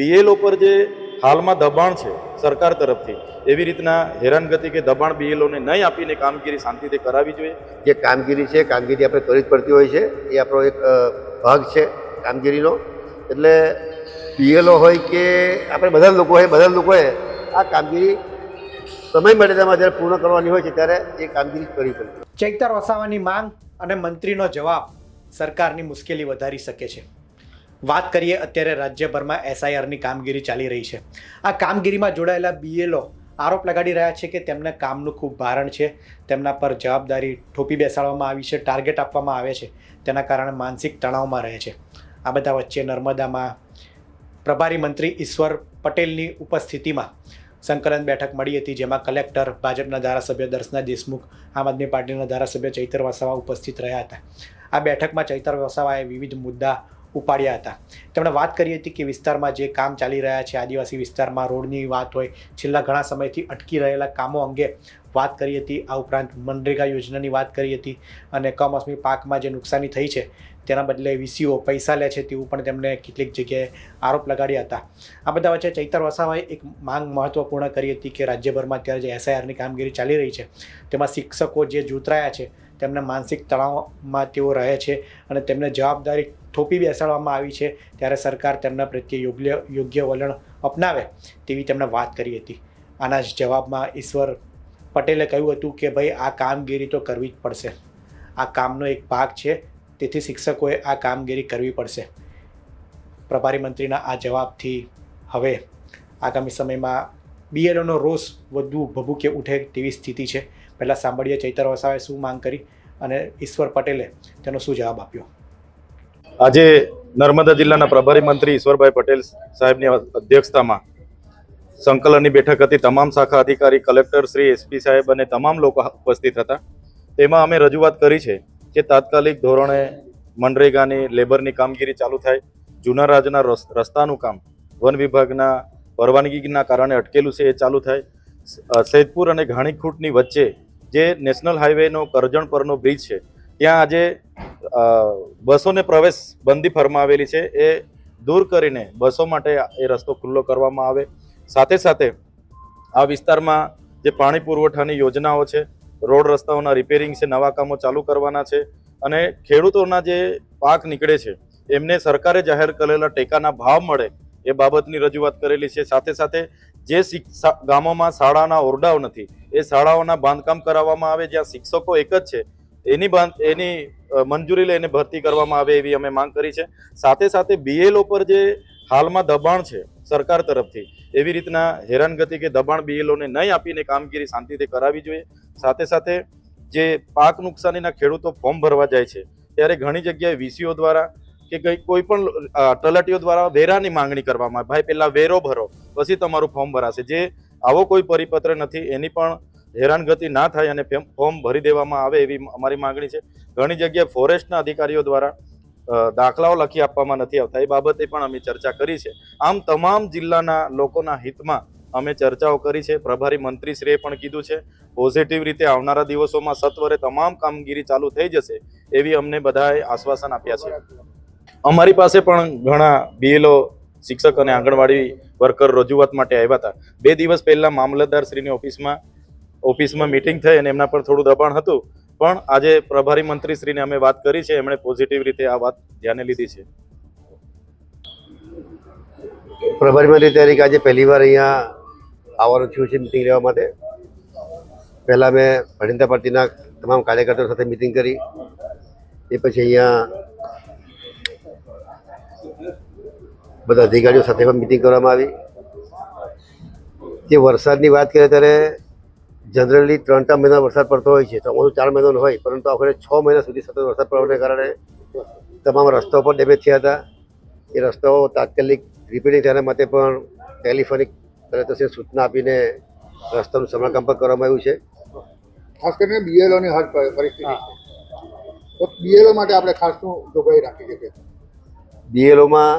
BLO પર જે હાલમાં દબાણ છે સરકાર તરફથી એવી રીતના હેરાનગતિ કે દબાણ બીએલઓને નહીં આપીને કામગીરી શાંતિથી કરાવવી જોઈએ? જે કામગીરી છે કામગીરી આપણે ત્વરિત પડતી હોય છે એ આપણો એક ભાગ છે કામગીરીનો. એટલે બીએલઓ હોય કે આપણે બધા લોકો હોય બધા લોકોએ આ કામગીરી સમય મર્યાદામાં જ્યારે પૂર્ણ કરવાની હોય છે ત્યારે એ કામગીરી કરવી પડે. ચૈતર વસાવાની માંગ અને મંત્રીનો જવાબ સરકારની મુશ્કેલી વધારી શકે છે. વાત કરીએ, અત્યારે રાજ્યભરમાં એસઆઈઆરની કામગીરી ચાલી રહી છે. આ કામગીરીમાં જોડાયેલા બીએલઓ આરોપ લગાડી રહ્યા છે કે તેમને કામનું ખૂબ ભારણ છે. તેમના પર જવાબદારી ઠોપી બેસાડવામાં આવી છે, ટાર્ગેટ આપવામાં આવે છે. તેના કારણે માનસિક તણાવમાં રહે છે. આ બધા વચ્ચે નર્મદામાં પ્રભારી મંત્રી ઈશ્વર પટેલની ઉપસ્થિતિમાં સંકલન બેઠક મળી હતી, જેમાં કલેક્ટર, ભાજપના ધારાસભ્ય દર્શના દેશમુખ, આમ આદમી પાર્ટીના ધારાસભ્ય ચૈતર વસાવા ઉપસ્થિત રહ્યા હતા. આ બેઠકમાં ચૈતર વસાવાએ વિવિધ મુદ્દા ઉપાડ્યા હતા. તેમણે વાત કરી હતી કે વિસ્તારમાં જે કામ ચાલી રહ્યા છે, આદિવાસી વિસ્તારમાં રોડની વાત હોય, છેલ્લા ઘણા સમયથી અટકી રહેલા કામો અંગે વાત કરી હતી. આ ઉપરાંત મનરેગા યોજનાની વાત કરી હતી અને કમોસમી પાકમાં જે નુકસાની થઈ છે, તેના બદલે વીસીઓ પૈસા લે છે તેવું પણ તેમણે કેટલીક જગ્યાએ આરોપ લગાડ્યા હતા. આ બધા વચ્ચે ચૈતર વસાવાએ એક માંગ મહત્વપૂર્ણ કરી હતી કે રાજ્યભરમાં અત્યારે જે એસઆઈઆરની કામગીરી ચાલી રહી છે, તેમાં શિક્ષકો જે જૂતરાયા છે, તેમને માનસિક તણાવમાં તેઓ રહે છે અને તેમને જવાબદારી થોપી બેસાડવામાં આવી છે, ત્યારે સરકાર તેમના પ્રત્યે યોગ્ય યોગ્ય વલણ અપનાવે તેવી તેમણે વાત કરી હતી. આના જ જવાબમાં ઈશ્વર પટેલે કહ્યું હતું કે, ભાઈ, આ કામગીરી તો કરવી જ પડશે. આ કામનો એક ભાગ છે, તેથી શિક્ષકોએ આ કામગીરી કરવી પડશે. પ્રભારી મંત્રીના આ જવાબથી હવે આગામી સમયમાં બીએલઓનો રોષ વધુ ભભૂકે ઉઠે તેવી સ્થિતિ છે. પહેલાં સાંભળીએ ચૈતર વસાવે શું માંગ કરી અને ઈશ્વર પટેલે તેનો શું જવાબ આપ્યો. આજે નર્મદા જિલ્લાના પ્રભારી મંત્રી ઈશ્વરભાઈ પટેલ સાહેબની અધ્યક્ષતામાં સંકલનની બેઠક હતી. તમામ શાખા અધિકારી, કલેક્ટર શ્રી, એસપી સાહેબ અને તમામ લોકો ઉપસ્થિત હતા. તેમાં અમે રજૂઆત કરી છે કે તાત્કાલિક ધોરણે મનરેગાની, લેબરની કામગીરી ચાલુ થાય. જૂના રાજના રસ- રસ્તાનું કામ વન વિભાગના પરવાનગીના કારણે અટકેલું છે એ ચાલુ થાય. સૈદપુર અને ઘાણીખૂટની વચ્ચે જે નેશનલ હાઈવેનો કરજણ પરનો બ્રિજ છે, ત્યાં આજે બસોને પ્રવેશ બંધી ફરમાવેલી છે. એ દૂર કરીને બસો માટે એ રસ્તો ખુલ્લો કરવામાં આવે. સાથે સાથે આ વિસ્તારમાં જે પાણી પુરવઠાની યોજનાઓ છે, રોડ રસ્તાઓના રિપેરિંગ છે, નવા કામો ચાલુ કરવાના છે અને ખેડૂતોના જે પાક નીકળે છે, એમને સરકારે જાહેર કરેલા ટેકાના ભાવ મળે એ બાબતની રજૂઆત કરેલી છે. સાથે સાથે જે ગામોમાં શાળાના ઓરડાઓ નથી, એ શાળાઓના બાંધકામ કરાવવામાં આવે, જ્યાં શિક્ષકો એક જ છે, એની એની મંજૂરી લઈને ભરતી કરવામાં આવે એવી અમે માંગ કરી છે. સાથે સાથે બીએલઓ પર જે હાલમાં દબાણ છે સરકાર તરફથી, એવી રીતના હેરાનગતિ કે દબાણ બીએલઓને નહીં આપીને કામગીરી શાંતિથી કરાવવી જોઈએ. સાથે સાથે જે પાક નુકસાનીના ખેડૂતો ફોર્મ ભરવા જાય છે, ત્યારે ઘણી જગ્યાએ વીસીઓ દ્વારા કે કંઈ, કોઈ પણ તલાટીઓ દ્વારા વેરાની માંગણી કરવામાં આવે. ભાઈ પહેલાં વેરો ભરો, પછી તમારું ફોર્મ ભરાશે. જે આવો કોઈ પરિપત્ર નથી, એની પણ હેરાનગતિ ના થાય અને ફોર્મ ભરી દેવામાં આવે એવી અમારી માંગણી છે. ઘણી જગ્યાએ ફોરેસ્ટના અધિકારીઓ દ્વારા દાખલાઓ લખી આપવામાં નથી આવતા. એ બાબતે પણ અમે ચર્ચા કરી છે. આમ તમામ જિલ્લાના લોકોના હિતમાં અમે ચર્ચાઓ કરી છે. પ્રભારી મંત્રીશ્રીએ પણ કીધું છે, પોઝિટિવ રીતે આવનારા દિવસોમાં સત્વરે તમામ કામગીરી ચાલુ થઈ જશે. એવી અમને બધાએ આશ્વાસન આપ્યા છે. અમારી પાસે પણ ઘણા બીએલઓ શિક્ષક અને આંગણવાડી વર્કર રજૂઆત માટે આવ્યા હતા. બે દિવસ પહેલાં મામલતદાર શ્રીની ઓફિસમાં ઓફિસમાં મિટિંગ થઈ અને એમના પર થોડું દબાણ હતું. પણ આજે પ્રભારી મંત્રી શ્રીને અમે વાત કરી છે, એમણે પોઝિટિવ રીતે આ વાત ધ્યાને લીધી છે. પ્રભારી મંત્રી તરીકે આજે પહેલીવાર અહીંયા આવવાનું થયું છે મિટિંગ લેવા માટે. પહેલાં મેં ભારતીય પાર્ટીના તમામ કાર્યકર્તાઓ સાથે મિટિંગ કરી. એ પછી અહીંયા બધા અધિકારીઓ સાથે પણ મિટિંગ કરવામાં આવી. જે વરસાદની વાત કરીએ ત્યારે જનરલી ત્રણ ત્રણ મહિના વરસાદ પડતો હોય છે ચોમાસું ચાર મહિનાનો હોય પરંતુ આખરે છ મહિના સુધી સતત વરસાદ પડવાને કારણે તમામ રસ્તાઓ પણ ડેમેજ થયા હતા. એ રસ્તાઓ તાત્કાલિક રિપેરિંગ તેના માટે પણ ટેલિફોનિક તરત સૂચના આપીને રસ્તાનું સમારકામ પણ કરવામાં આવ્યું છે. ખાસ કરીને બીએલઓની હાલ પરિસ્થિતિ તો બીએલઓ માટે આપણે ખાસ શું જોગવાઈ રાખી શકીએ? બીએલઓમાં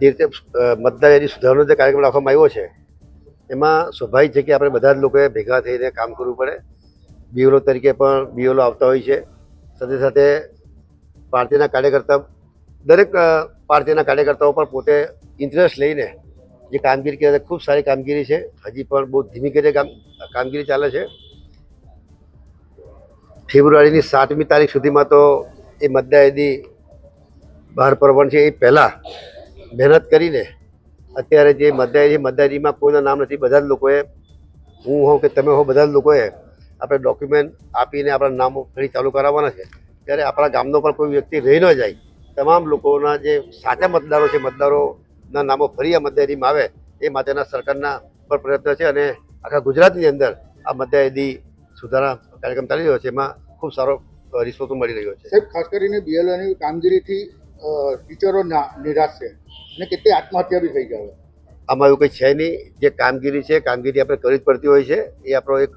જે રીતે મતદાર યાદી સુધારવાનો જે કાર્યક્રમ રાખવામાં આવ્યો છે એમાં સ્વાભાવિક છે કે આપણે બધા જ લોકોએ ભેગા થઈને કામ કરવું પડે. બીઓલો તરીકે પણ બીઓલો આવતા હોય છે. સાથે સાથે પાર્ટીના કાર્યકર્તા, દરેક પાર્ટીના કાર્યકર્તાઓ પણ પોતે ઇન્ટરેસ્ટ લઈને જે કામગીરી કરે ખૂબ સારી કામગીરી છે. હજી પણ બહુ ધીમી ગતિએ કામ, કામગીરી ચાલે છે. ફેબ્રુઆરીની સાતમી તારીખ સુધીમાં તો એ મતદાયદી બહાર પડવાની છે. એ પહેલાં મહેનત કરીને અત્યારે જે મતદાર છે મતદાર કોઈના નામ નથી, બધા જ લોકોએ હું હોઉં કે તમે હો, બધા જ લોકોએ આપણે ડોક્યુમેન્ટ આપીને આપણા નામો ફરી ચાલુ કરાવવાના છે. ત્યારે આપણા ગામનો પણ કોઈ વ્યક્તિ રહી ન જાય, તમામ લોકોના જે સાચા મતદારો છે, મતદારોના નામો ફરી આ મતદારીમાં આવે, એ માટેના સરકારના પર પ્રયત્ન છે અને આખા ગુજરાતની અંદર આ મતદાર સુધારા કાર્યક્રમ ચાલી રહ્યો છે. એમાં ખૂબ સારો રિસ્પોન્સ મળી રહ્યો છે. ખાસ કરીને બીએલઓની કામગીરીથી ટીચરો નિરાશ છે. અને કેટલી આત્મહત્યા બી થઈ જાય આમાં એવું કંઈ છે નહીં. જે કામગીરી છે, કામગીરી આપણે કરવી જ પડતી હોય છે. એ આપણો એક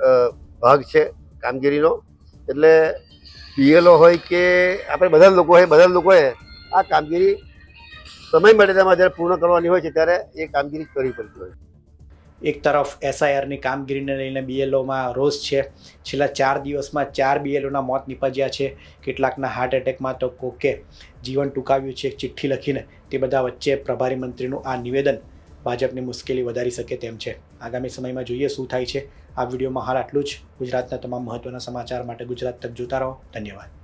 ભાગ છે કામગીરીનો. એટલે પીએલઓ હોય કે આપણે બધા લોકો હોય, બધા લોકોએ આ કામગીરી સમય મર્યાદામાં જ્યારે પૂર્ણ કરવાની હોય છે ત્યારે એ કામગીરી કરવી પડતી હોય છે. એક તરફ એસઆઈઆરની કામગીરીને લઈને બીએલઓમાં રોષ છે. છેલ્લા ચાર દિવસમાં ચાર બીએલઓના મોત નીપજ્યા છે. કેટલાકના હાર્ટ એટેકમાં તો કોકે જીવન ટૂંકાવ્યું છે. એક ચિઠ્ઠી લખીને તે બધા વચ્ચે પ્રભારી મંત્રીનું આ નિવેદન ભાજપની મુશ્કેલી વધારી શકે તેમ છે. આગામી સમયમાં જોઈએ શું થાય છે. આ વિડીયોમાં હાલ આટલું જ. ગુજરાતના તમામ મહત્ત્વના સમાચાર માટે ગુજરાત તક જોતા રહો. ધન્યવાદ.